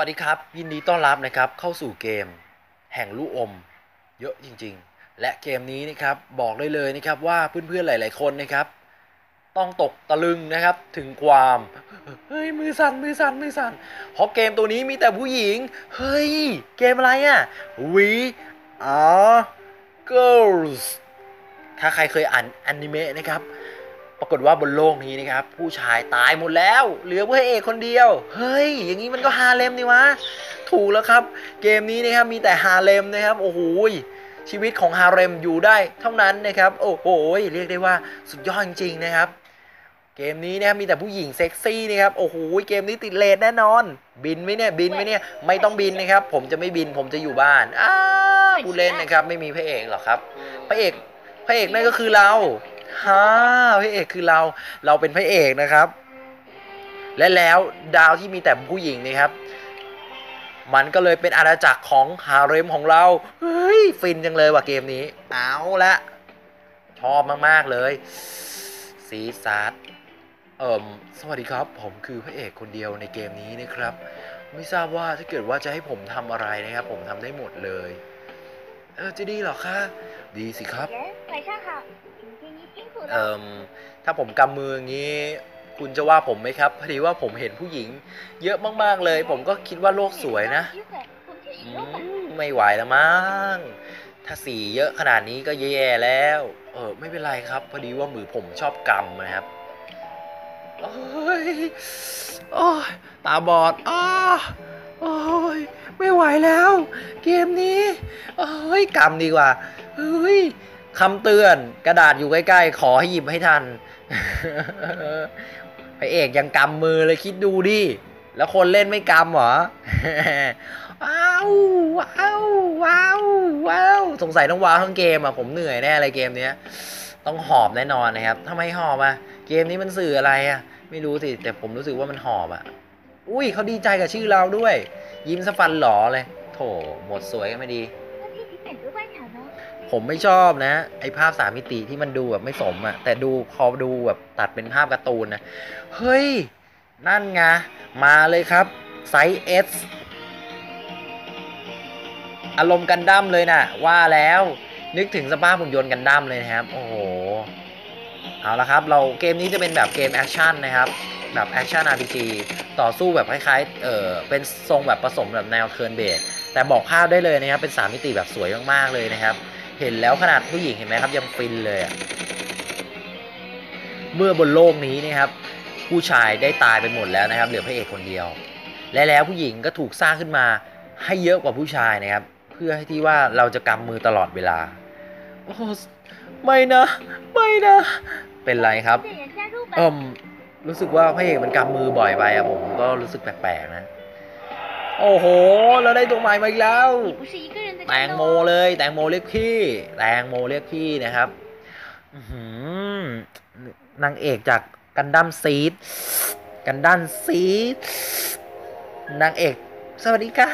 วัสดีครับ ยินดีต้อนรับนะครับเข้าสู่เกมแห่งลูกอม เยอะจริงๆ และเกมนี้นะครับบอกได้เลยนะครับว่าเพื่อนๆหลาย ๆคนนะครับ ต้องตกตะลึงนะครับถึงความเฮ้ยมือสั่นมือสั่นมือสั่นเพราะเกมตัวนี้มีแต่ผู้หญิง เฮ้ย เกมอะไรอะ We are girls ถ้าใครเคยอ่านอนิเมะนะครับ ปรากฏว่าบนโลกนี้นะครับ ผู้ชายตายหมดแล้ว เหลือพระเอกคนเดียว เฮ้ย อย่างนี้มันก็ฮาเลมนี่วะ ถูกแล้วครับ เกมนี้นะครับมีแต่ฮาเลมนะครับ โอ้โหชีวิตของฮาเลมอยู่ได้เท่านั้นนะครับ โอ้โหเรียกได้ว่าสุดยอดจริงๆนะครับ เกมนี้นะครับมีแต่ผู้หญิงเซ็กซี่นะครับโอ้โหเกมนี้ติดเลทแน่นอน บินไหมเนี่ยบินไหมเนี่ยไม่ต้องบินนะครับ ผมจะไม่บินผมจะอยู่บ้านอ้าวผู้เล่นนะครับ ไม่มีพระเอกหรอกครับ พระเอกพระเอกนั่นก็คือเรา ฮ่าพระเอกคือเราเราเป็นพระเอกนะครับ และแล้วดาวที่มีแต่ผู้หญิงนะครับ มันก็เลยเป็นอาณาจักรของฮาเร็มของเราเฮ้ยฟินจังเลยว่ะเกมนี้ เอาละชอบมาก ๆ เลยซีซาร์เอ่มสวัสดีครับ ผมคือพระเอกคนเดียวในเกมนี้นะครับ ไม่ทราบว่าถ้าเกิดว่าจะให้ผมทำอะไรนะครับ ผมทำได้หมดเลย เออจะดีเหรอคะดีสิครับ เออถ้าผมกำมืออย่างนี้ คุณจะว่าผมไหมครับ พอดีว่าผมเห็นผู้หญิง เยอะมากๆเลย ผมก็คิดว่าโลกสวยนะไม่ไหวแล้วมั้งถ้าสีเยอะขนาดนี้ก็แย่แล้ว เออไม่เป็นไรครับ พอดีว่ามือผมชอบกำนะครับโอ้ยโอ้ยตาบอดอ้าโอ้ยไม่ไหวแล้ว เกมนี้ โอ้ยกำดีกว่าเฮ้ย คำเตือนกระดาษอยู่ใกล้ๆ ขอให้หยิบให้ทันพระเอกยังกำมือเลยคิดดูดิ แล้วคนเล่นไม่กำเหรอ ว้าว ว้าว ว้าว ว้าว สงสัยต้องว้าวทั้งเกมอะ ผมเหนื่อยแน่เลยเกมนี้ต้องหอบแน่นอนนะครับทำไมหอบอะ เกมนี้มันสื่ออะไรอะ ไม่รู้สิ แต่ผมรู้สึกว่ามันหอบอะ อุ้ยเขาดีใจกับชื่อเราด้วย ยิ้มสะฟันหล่อเลย โถ หมดสวยกันไม่ดี ผมไม่ชอบนะ ไอภาพสามมิติที่มันดูแบบไม่สมอะแต่ดูพอดูแบบตัดเป็นภาพการ์ตูนนะ เฮ้ย นั่นไง มาเลยครับ ไซส์ S อารมณ์กันดั้มเลยนะว่าแล้วนึกถึงสภาพหุ่นยนต์กันดั้มเลยนะครับ โอ้โห เอาละครับ เราเกมนี้จะเป็นแบบเกมแอคชั่นนะครับ แบบแอคชั่น RPG ต่อสู้แบบคล้ายๆ เออเป็นทรงแบบผสมแบบแนวเทิร์นเบสแต่บอกภาพได้เลยนะครับ เป็น 3 มิติแบบสวยมากๆเลยนะครับ เห็นแล้วขนาดผู้หญิงเห็นไหมครับ ยังฟินเลยเมื่อบนโลกนี้นะครับ ผู้ชายได้ตายไปหมดแล้วนะครับ เหลือพระเอกคนเดียว และแล้วผู้หญิงก็ถูกสร้างขึ้นมาให้เยอะกว่าผู้ชายนะครับ เพื่อให้ที่ว่าเราจะกำมือตลอดเวลาโอ้ไม่นะ ไม่นะ เป็นไรครับอืมรู้สึกว่าพระเอกมันกำมือบ่อยไปอะผมก็รู้สึกแปลกๆนะ โอ้โห เราได้ตัวใหม่มาอีกแล้ว แตงโมเลย แตงโมเรียกพี่ แตงโมเรียกพี่นะครับนางเอกจากกันดั้มซีด กันดั้มซีด นางเอก สวัสดีค่ะ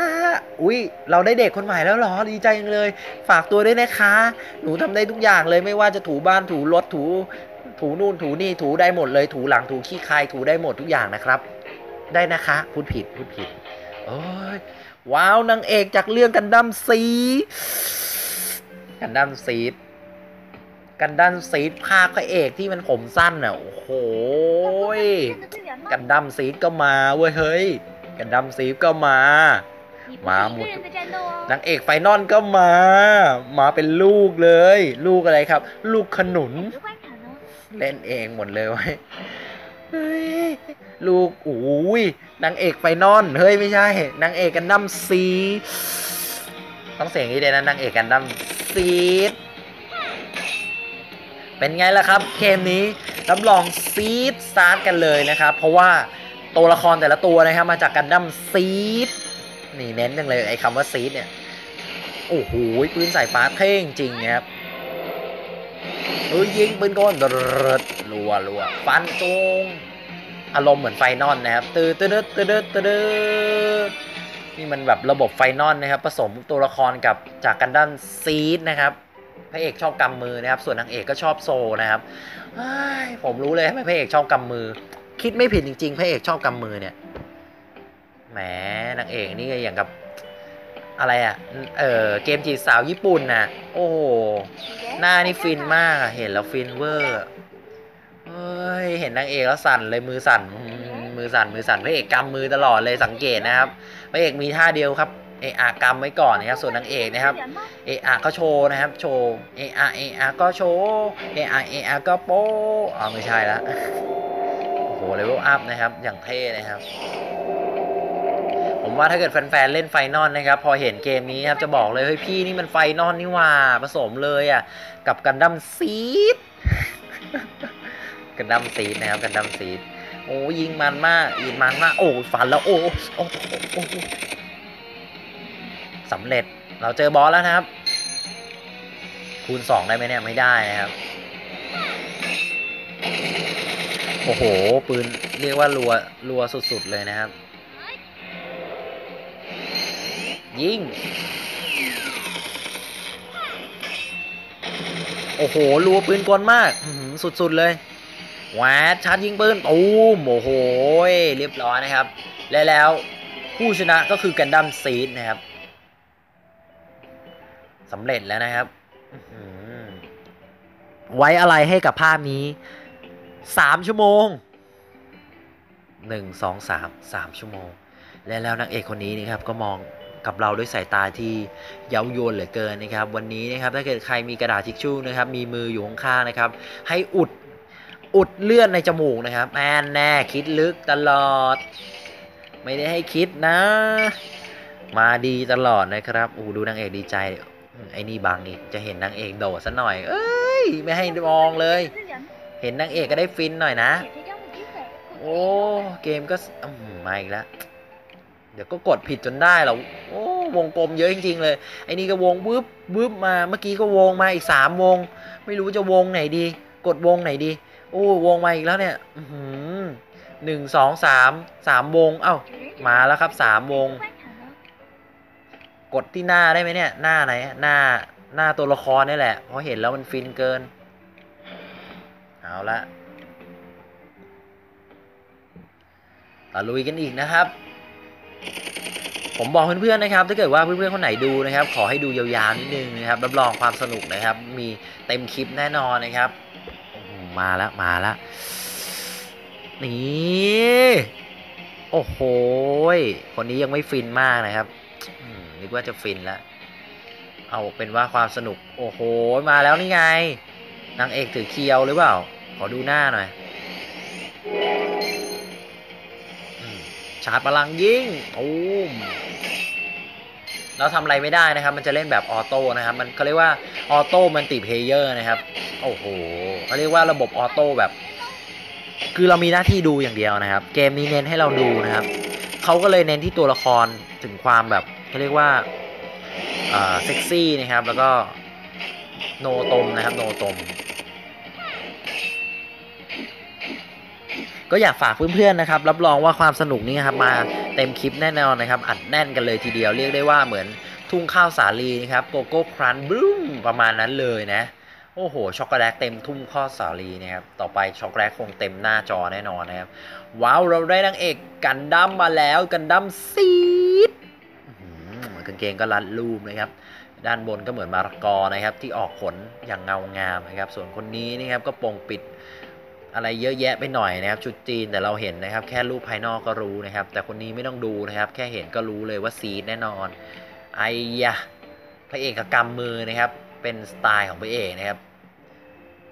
อุ้ยเราได้เด็กคนใหม่แล้วหรอ ดีใจยังเลย ฝากตัวด้วยนะคะ หนูทำได้ทุกอย่างเลย ไม่ว่าจะถูบ้าน ถูรถ ถู ถูนู่น ถูนี่ ถูได้หมดเลย ถูหลัง ถูขี้คาย ถูได้หมดทุกอย่างนะครับ ได้นะคะ พูดผิด พูดผิด เอ้ยว้าวนางเอกจากเรื่องกันดั้มซีกันดั้มซีกันดั้มซีดภาคพระเอกที่มันผมสั้นอะโอ้โหกันดั้มซีก็มาเว้ยเฮ้ยกันดั้มซีก็มา มาหมดนางเอกไฟนอนก็มา มาเป็นลูกเลย ลูกอะไรครับ ลูกขนุน เล่นเองหมดเลยเว้ ลูกอุ้ยนางเอกไฟนอลเฮ้ยไม่ใช่นางเอกกันดั้มซีต้องเสียงนี้เลยนะนางเอกกันดั้มซีดเป็นไงล่ะครับเกมนี้รับรองซีดซาร์กันเลยนะครับ เพราะว่าตัวละครแต่ละตัวนะครับมาจากกันดั้มซีดนี่เน้นจังเลยไอ้คำว่าซีดเนี่ยโอ้โหปืนสายฟ้าเท่งจริงนะครับเฮ้ยยิงปืนก้นรัดรัวรัวฟันตรง อารมณ์เหมือนไฟนอลนะครับตืดตืดตืดตืดตืดนี่มันแบบระบบไฟนอลนะครับ ผสมตัวละครกับจากกันดั้นซีดนะครับพระเอกชอบกำมือนะครับ ส่วนนางเอกก็ชอบโซนะครับผมรู้เลยทำไมพระเอกชอบกำมือ คิดไม่ผิดจริงๆพระเอกชอบกำมือเนี่ยแหมนางเอกนี่ก็อย่างกับอะไรอะ เออเกมจีสาวญี่ปุ่นน่ะ โอ้โห หน้านี่ฟินมากอะเห็นแล้วฟินเวอร์ เฮ้ยเห็นนางเอกแล้วสั่นเลยมือสั่นมือสั่นมือสั่นพระเอกกำมือตลอดเลยสังเกตนะครับพระเอกมีท่าเดียวครับเออะกำไว้ก่อนนะครับส่วนนางเอกนะครับเออะก็โชว์นะครับ โชว์เออะเออะก็โชว์เออะเออะก็โป๊ะอ๋อไม่ใช่ละโอ้โหเลเวลอัพนะครับ อย่างเท่นะครับ ผมว่าถ้าเกิดแฟนๆเล่นไฟนอลนะครับ พอเห็นเกมนี้ครับจะบอกเลยเฮ้ยพี่นี่มันไฟนอลนี่ว่าผสมเลยอะกับกันดั้มซีด กันดั้มซีดนะครับกันดั้มซีดโอ้ยิงมันมากยิงมันมาก โอ้ฟันแล้วโอ้โอ้โอ้สำเร็จเราเจอบอสแล้วนะครับ คูณสองได้ไหมเนี่ยไม่ได้นะครับ โอ้โห ปืนเรียกว่ารัวรัวสุดๆเลยนะครับ ยิงโอ้โหรัวปืนกลมากสุดๆเลย แหวดชาร์จยิงปืนตูมโอ้โหเรียบร้อยนะครับ และแล้วผู้ชนะก็คือกันดั้มซีดนะครับสำเร็จแล้วนะครับ ไว้อะไรให้กับภาพนี้สามชั่วโมงหนึ่งสองสามสามชั่วโมง และแล้วนางเอกคนนี้นะครับก็มองกับเราด้วยสายตาที่เย้ายวนเหลือเกินนะครับ วันนี้นะครับถ้าเกิดใครมีกระดาษทิชชู่นะครับ มีมืออยู่ข้างๆนะครับ ให้อุด อุดเลือดในจมูกนะครับแอนแน่คิดลึกตลอด ไม่ได้ให้คิดนะ มาดีตลอดนะครับอู้ดูนางเอกดีใจไอ้นี่บังอีกจะเห็นนางเอกโดดซะหน่อย เอ้ย ไม่ให้มองเลย เห็นนางเอกก็ได้ฟินหน่อยนะ โอ้เกมก็อืมมาอีกแล้วเดี๋ยวก็กดผิดจนได้หรอโอ้วงกลมเยอะจริง ๆ เลย ไอ้นี่ก็วงวืบวืบมา เมื่อกี้ก็วงมาอีกสามวง ไม่รู้จะวงไหนดี กดวงไหนดี อ้วงมาอีกแล้วเนี่ยหนึ่งสองสามสามวง เอ้า มาแล้วครับสามวง กดที่หน้าได้ไหมเนี่ย หน้าไหน หน้าหน้าตัวละครนี่แหละ เพราะเห็นแล้วมันฟินเกิน เอาละตะลุยกันอีกนะครับ ผมบอกเพื่อนๆนะครับ ถ้าเกิดว่าเพื่อนๆคนไหนดูนะครับ ขอให้ดูยาวๆนิดนึงนะครับ รับรองความสนุกนะครับ มีเต็มคลิปแน่นอนนะครับ มาแล้วมาแล้วนี่โอ้โหคนนี้ยังไม่ฟินมากนะครับอืมนึกว่าจะฟินแล้วเอาเป็นว่าความสนุก โอ้โห มาแล้วนี่ไงนางเอกถือเคียวหรือเปล่า ขอดูหน้าหน่อยอชาร์จพลังยิงตูมเราทำอะไรไม่ได้นะครับ มันจะเล่นแบบออโต้นะครับ มันเขาเรียกว่าออโต้มันติเพเยอร์นะครับ โอ้โห เขาเรียกว่าระบบออโต้แบบ คือเรามีหน้าที่ดูอย่างเดียวนะครับ เกมนี้เน้นให้เราดูนะครับเขาก็เลยเน้นที่ตัวละครถึงความแบบเขาเรียกว่าเซ็กซี่นะครับ แล้วก็โนตมนะครับ โนตม ก็อยากฝากเพื่อนๆนะครับ รับรองว่าความสนุกนี่ครับมาเต็มคลิปแน่นอนนะครับ อัดแน่นกันเลยทีเดียวเรียกได้ว่าเหมือนทุ่งข้าวสาลีนะครับโกโก้ครันบลูมประมาณนั้นเลยนะ โอ้โห ช็อกโกแลตเต็มทุ่งข้าวสาลีนะครับ ต่อไปช็อกโกแลตคงเต็มหน้าจอแน่นอนนะครับ ว้าว เราได้นางเอกกันดั้มมาแล้วกันดั้มซีดอื้อหือกางเกงก็รัดรูปนะครับ ด้านบนก็เหมือนมะรกอนะครับ ที่ออกขนอย่างเงางามนะครับ ส่วนคนนี้นะครับก็ปงปิดอะไรเยอะแยะไปหน่อยนะครับชุดจีนแต่เราเห็นนะครับ แค่รูปภายนอกก็รู้นะครับ แต่คนนี้ไม่ต้องดูนะครับ แค่เห็นก็รู้เลยว่าซีดแน่นอนไอ้ยะพระเอกก็กำมือนะครับ เป็นสไตล์ของพระเอกนะครับ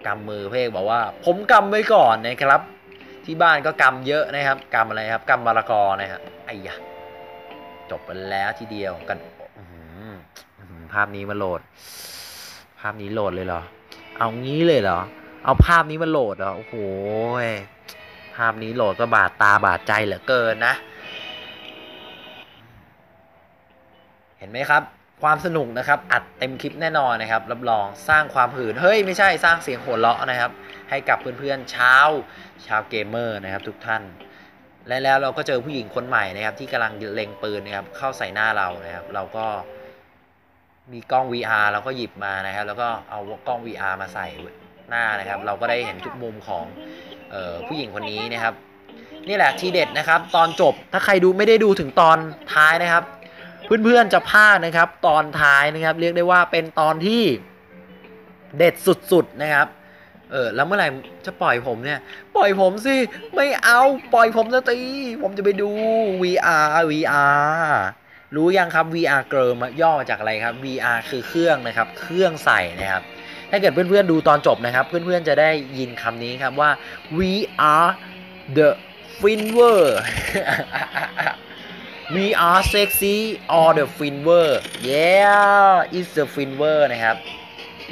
กำมือพระเอกบอกว่า ผมกำไว้ก่อนนะครับ ที่บ้านก็กำเยอะนะครับกำอะไรครับกำมะละกอนะครับไอ้ยะจบไปแล้วทีเดียวกันภาพนี้มาโหลด ภาพนี้โหลดเลยเหรอ เอางี้เลยเหรอ เอาภาพนี้มาโหลดเหรอโอ้โหภาพนี้โหลดก็บาดตาบาดใจเหลือเกินนะ เห็นไหมครับ ความสนุกนะครับ อัดเต็มคลิปแน่นอนนะครับ รับรองสร้างความหื่นเฮ้ยไม่ใช่สร้างเสียงหัวเราะนะครับ ให้กับเพื่อนๆชาวชาวเกมเมอร์นะครับ ทุกท่าน และแล้วเราก็เจอผู้หญิงคนใหม่นะครับ ที่กำลังเล็งปืนนะครับ เข้าใส่หน้าเรานะครับ เราก็มีกล้อง VR เราก็หยิบมานะครับ แล้วก็เอากล้อง VR มาใส่หน้านะครับ เราก็ได้เห็นทุกมุมของออผู้หญิงคนนี้นะครับ นี่แหละทีเด็ดนะครับ ตอนจบถ้าใครดูไม่ได้ดูถึงตอนท้ายนะครับ เพื่อนๆจะพลาดนะครับ ตอนท้ายนะครับ เรียกได้ว่าเป็นตอนที่เด็ดสุดๆนะครับ เออแล้วเมื่อไหร่จะปล่อยผมเนี่ย ปล่อยผมสิ ไม่เอาปล่อยผมสักทีผมจะไปดู VR VR รู้ยังครับ VR เกิร์มย่อมาจากอะไรครับ VR คือเครื่องนะครับ เครื่องใส่นะครับถ้าเกิดเพื่อนๆดูตอนจบนะครับ เพื่อนๆจะได้ยินคำนี้ครับว่า we are the finwer We are sexy or the finver yeah it's the finver นะครับ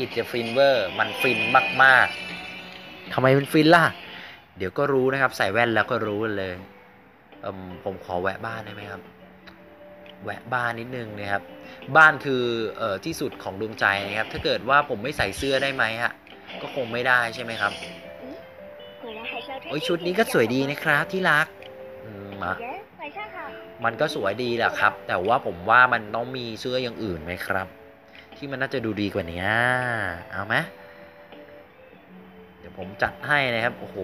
it's the finver มันฟินมากๆทำไมมันฟินล่ะ เดี๋ยวก็รู้นะครับ ใส่แว่นแล้วก็รู้เลยผมขอแวะบ้านได้ไหมครับ แวะบ้านนิดนึงนะครับ บ้านคือออที่สุดของดวงใจนะครับ ถ้าเกิดว่าผมไม่ใส่เสื้อได้ไหมฮะ ก็คงไม่ได้ใช่ไหมครับโอ้ยชุดนี้ก็สวยดีนะครับที่รักมา มันก็สวยดีแหละครับ แต่ว่าผมว่ามันต้องมีเสื้ออย่างอื่นไหมครับ ที่มันน่าจะดูดีกว่านี้เอาไหมเดี๋ยวผมจัดให้นะครับโอ้โห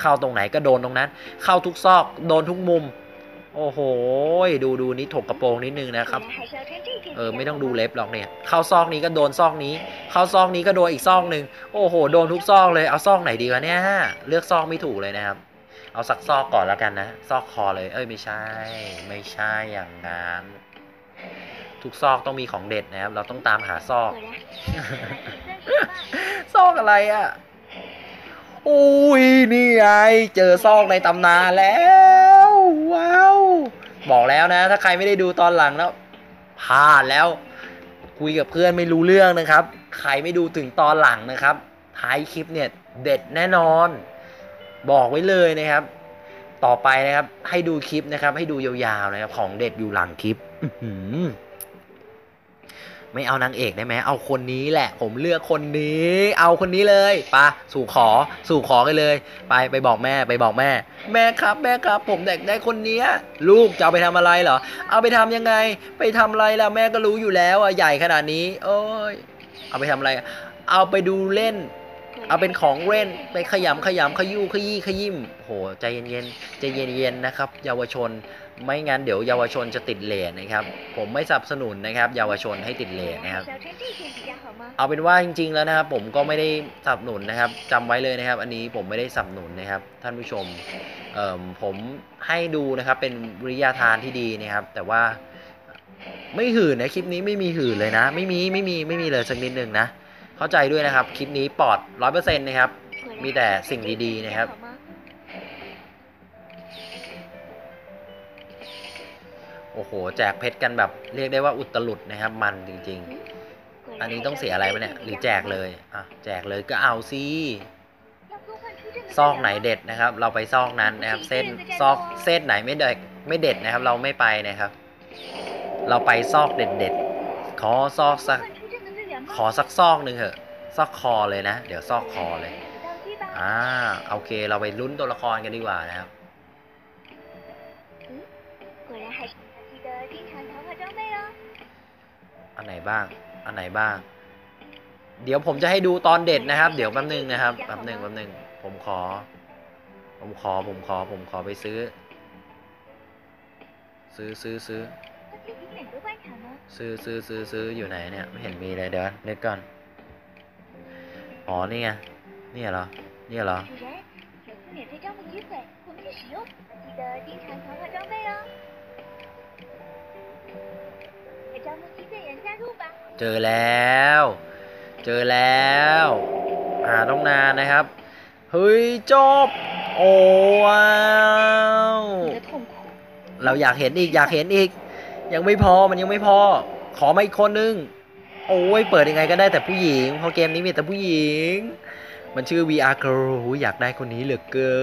เข้าตรงไหนก็โดนตรงนั้น เข้าทุกซอกโดนทุกมุม โอ้โหดูดูนี่ถกกระโปรงนิดนึงนะครับ เออไม่ต้องดูเล็บหรอกเนี่ยเข้าซอกนี้ก็โดนซอกนี้ เข้าซอกนี้ก็โดนอีกซอกหนึ่งโอ้โห โดนทุกซอกเลยเอาซอกไหนดีกว่านี่เลือกซอกไม่ถูกเลยนะครับ เอาสักซอกก่อนแล้วกันนะ ซอกคอเลย เอ้ยไม่ใช่ ไม่ใช่อย่างนั้นทุกซอกต้องมีของเด็ดนะครับ เราต้องตามหาซอก ซอกอะไรอะ อุ้ยนี่ไงเจอซอกในตำนานแล้ว ว้าว บอกแล้วนะ ถ้าใครไม่ได้ดูตอนหลังแล้วพลาดแล้ว คุยกับเพื่อนไม่รู้เรื่องนะครับ ใครไม่ดูถึงตอนหลังนะครับ ท้ายคลิปเนี่ย เด็ดแน่นอน บอกไว้เลยนะครับ ต่อไปนะครับ ให้ดูคลิปนะครับ ให้ดูยาวๆนะครับ ของเด็ดอยู่หลังคลิปไม่เอานางเอกได้ไหมเอาคนนี้แหละ ผมเลือกคนนี้ เอาคนนี้เลยปะสู่ขอ สู่ขอกันเลย ไปไปบอกแม่ ไปบอกแม่ แม่ครับ แม่ครับ ผมเด็กได้คนนี้ลูกจะเอาไปทำอะไรเหรอ เอาไปทำยังไง ไปทำอะไรล่ะแม่ก็รู้อยู่แล้วอะใหญ่ขนาดนี้ โอ้ยเอาไปทำอะไร เอาไปดูเล่น เอาเป็นของเล่นไปขยำขยำขยุ่ขยี้ขยิ้มโหใจเย็นเย็นใจเย็นเย็นนะครับ เยาวชนไม่งั้นเดี๋ยวเยาวชนจะติดเลนนะครับ ผมไม่สนับสนุนนะครับ เยาวชนให้ติดเลนนะครับ เอาเป็นว่าจริง ๆ แล้วนะครับ ผมก็ไม่ได้สนับสนุนนะครับ จำไว้เลยนะครับ อันนี้ผมไม่ได้สนับสนุนนะครับ ท่านผู้ชมผมให้ดูนะครับ เป็นวิริยาทานที่ดีนะครับ แต่ว่าไม่หื่นนะคลิปนี้ไม่มีหื่นเลยนะ ไม่มีไม่มีไม่มีเลยสักนิดหนึ่งนะ เข้าใจด้วยนะครับ คลิปนี้ปลอดร้อยเปอร์เซ็นต์นะครับ มีแต่สิ่งดีๆนะครับ โอ้โห แจกเพชรกันแบบเรียกได้ว่าอุตลุดนะครับ มันจริง ๆ อันนี้ต้องเสียอะไรไปเนี่ย หรือแจกเลย อะ แจกเลยก็เอาสิซอกไหนเด็ดนะครับ เราไปซอกนั้นนะครับ เส้นซอกเส้นไหนไม่เด็ดไม่เด็ดนะครับ เราไม่ไปนะครับ เราไปซอกเด็ดๆขอซอกสัก ขอสักซอกหนึ่งเถอะ ซอกคอเลยนะ เดี๋ยวซอกคอเลย อ่าโอเค เราไปลุ้นตัวละครกันดีกว่านะครับอันไหนบ้าง อันไหนบ้าง เดี๋ยวผมจะให้ดูตอนเด็ดนะครับ เดี๋ยวแป๊บนึงนะครับแป๊บนึงแป๊บนึง ผมขอ ผมขอ ผมขอ ผมขอไปซื้อ ซื้อซื้อซื้อ ซื้อซื้อซื้อซื้ออยู่ไหนเนี่ยไม่เห็นมีเลยเดี๋ยวนึกก่อน อ๋อนี่ไงนี่เหรอนี่เหรอเจอแล้ว เจอแล้วหาต้องนานนะครับ เฮ้ยจบ โอ้ว้าว เราอยากเห็นอีกอยากเห็นอีก ยังไม่พอมันยังไม่พอ ขอมาอีกคนนึง โอ้ยเปิดยังไงก็ได้แต่ผู้หญิง เพราะเกมนี้มีแต่ผู้หญิง มันชื่อ VR Girl อยากได้คนนี้เหลือเกิ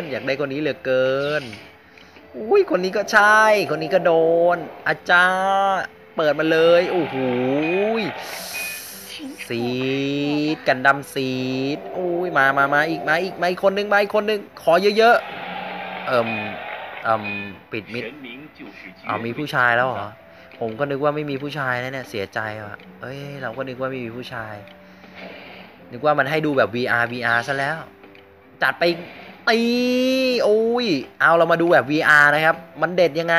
น อยากได้คนนี้เหลือเกินอุ้ยคนนี้ก็ใช่ คนนี้ก็โดน อาจารย์เปิดมาเลยโอ้โหซีดกันดำซีดอุ้ยมามามาอีกมาอีกมาอีกคนนึงมาอีกคนนึงขอเยอะๆเอิ่ม ปิดมิดเอามีผู้ชายแล้วเหรอ ผมก็นึกว่าไม่มีผู้ชายนะเนี่ยเสียใจว่ะเอ้ย เราก็นึกว่าไม่มีผู้ชาย นึกว่ามันให้ดูแบบ VR VR ซะแล้ว จัดไปตีโอ้ย เอาเรามาดูแบบ VR นะครับ มันเด็ดยังไง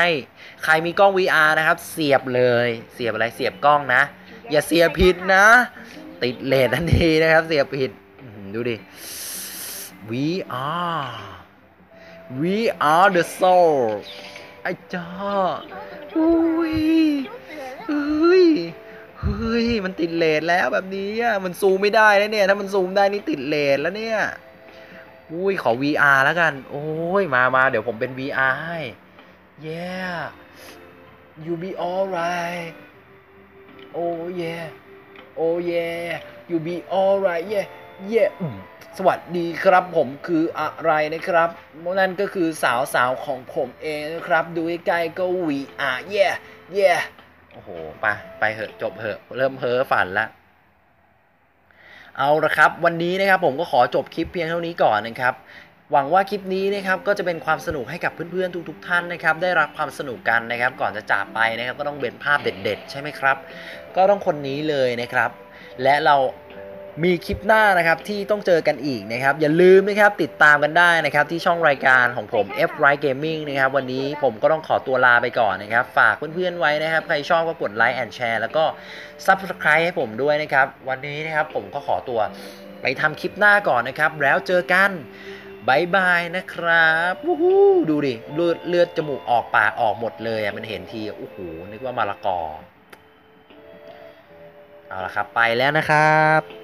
ใครมีกล้อง VR นะครับ เสียบเลย เสียบอะไรเสียบกล้องนะ อย่าเสียผิดนะ ติดเลททันทีนะครับ เสียบผิด ดูดิ VR VR the soul ไอ้จ้าอุ้ยเฮ้ยเฮ้ย มันติดเลทแล้วแบบนี้อะ มันซูมไม่ได้แล้วเนี่ย ถ้ามันซูมได้นี่ติดเลทแล้วเนี่ย อุ้ย ขอ VR แล้วกัน โอ้ย มามาเดี๋ยวผมเป็น VR ให้ yeah you be alright oh yeah oh yeah you be alright yeah yeah สวัสดีครับผมคืออะไรนะครับนั่นก็คือสาวสาวๆของผมเองนะครับ ดูใกล้ก็ VR yeah yeah โอ้โหไปไปเหอะจบเหอะ เริ่มเพ้อฝันละเอาละครับ วันนี้นะครับผมก็ขอจบคลิปเพียงเท่านี้ก่อนนะครับหวังว่าคลิปนี้นะครับก็จะเป็นความสนุกให้กับเพื่อนๆทุกๆท่านนะครับได้รับความสนุกกันนะครับ ก่อนจะจากไปนะครับก็ต้องเป็นภาพเด็ด ๆ ใช่ไหมครับ ก็ต้องคนนี้เลยนะครับ และเรา มีคลิปหน้านะครับที่ต้องเจอกันอีกนะครับอย่าลืมนะครับติดตามกันได้นะครับที่ช่องรายการของผม F Right Gaming นะครับวันนี้ผมก็ต้องขอตัวลาไปก่อนนะครับฝากเพื่อนๆไว้นะครับใครชอบก็กดไลค์แอนแชร์แล้วก็ Subscribe ให้ผมด้วยนะครับวันนี้นะครับผมก็ขอตัวไปทำคลิปหน้าก่อนนะครับแล้วเจอกันบายบายนะครับวู้ฮู้ดูดิเลือดเลือดจมูกออกปากออกหมดเลยอะมันเห็นทีโอ้โหนึกว่ามะละกอเอาละครับ ไปแล้วนะครับ